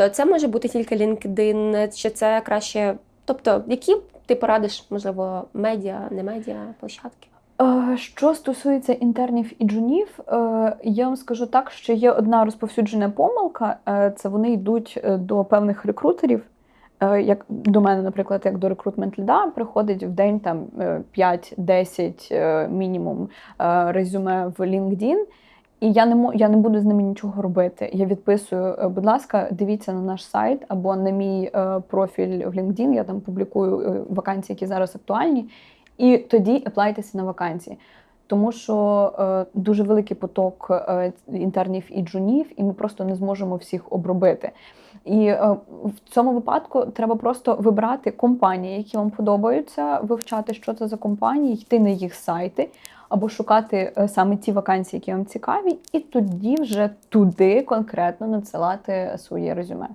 То це може бути тільки LinkedIn, чи це краще. Тобто, які ти порадиш, можливо, медіа, не медіа, площадки? Е, Що стосується інтернів і джунів, е, я вам скажу так, що є одна розповсюджена помилка: е, це вони йдуть до певних рекрутерів. Як до мене, наприклад, як до рекрутмент ліда, приходить в день там е, 5-10 е, мінімум резюме в LinkedIn, і я не я не буду з ними нічого робити. Я відписую, е, будь ласка, дивіться на наш сайт або на мій е, профіль в LinkedIn, я там публікую е, вакансії, які зараз актуальні. І тоді еплайтеся на вакансії. Тому що е, дуже великий поток е, інтернів і джунів, і ми просто не зможемо всіх обробити. І е, в цьому випадку треба просто вибрати компанії, які вам подобаються, вивчати, що це за компанії, йти на їх сайти або шукати е, саме ті вакансії, які вам цікаві, і тоді вже туди конкретно надсилати своє резюме.